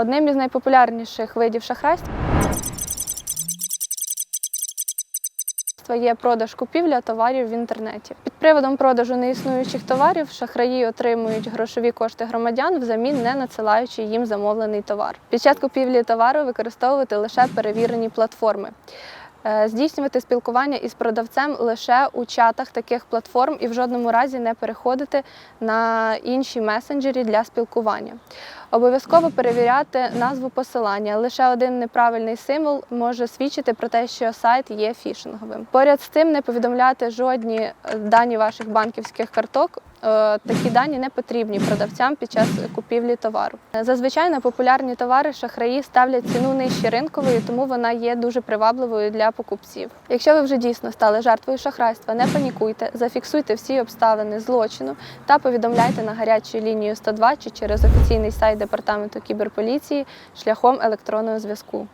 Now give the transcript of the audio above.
Одним із найпопулярніших видів шахрайства є продаж купівля товарів в інтернеті. Під приводом продажу неіснуючих товарів шахраї отримують грошові кошти громадян взамін не надсилаючи їм замовлений товар. Під час купівлі товару використовувати лише перевірені платформи. Е, Здійснювати спілкування із продавцем лише у чатах таких платформ і в жодному разі не переходити на інші месенджері для спілкування. Обов'язково перевіряти назву посилання. Лише один неправильний символ може свідчити про те, що сайт є фішинговим. Поряд з тим не повідомляти жодні е, дані ваших банківських карток. Е, Такі дані не потрібні продавцям під час купівлі товару. Зазвичай на популярні товари шахраї ставлять ціну нижче ринкової, тому вона є дуже привабливою для покупців. Якщо ви вже дійсно стали жертвою шахрайства, не панікуйте, зафіксуйте всі обставини злочину та повідомляйте на гарячу лінію 102 чи через офіційний сайт департаменту кіберполіції шляхом електронного зв'язку.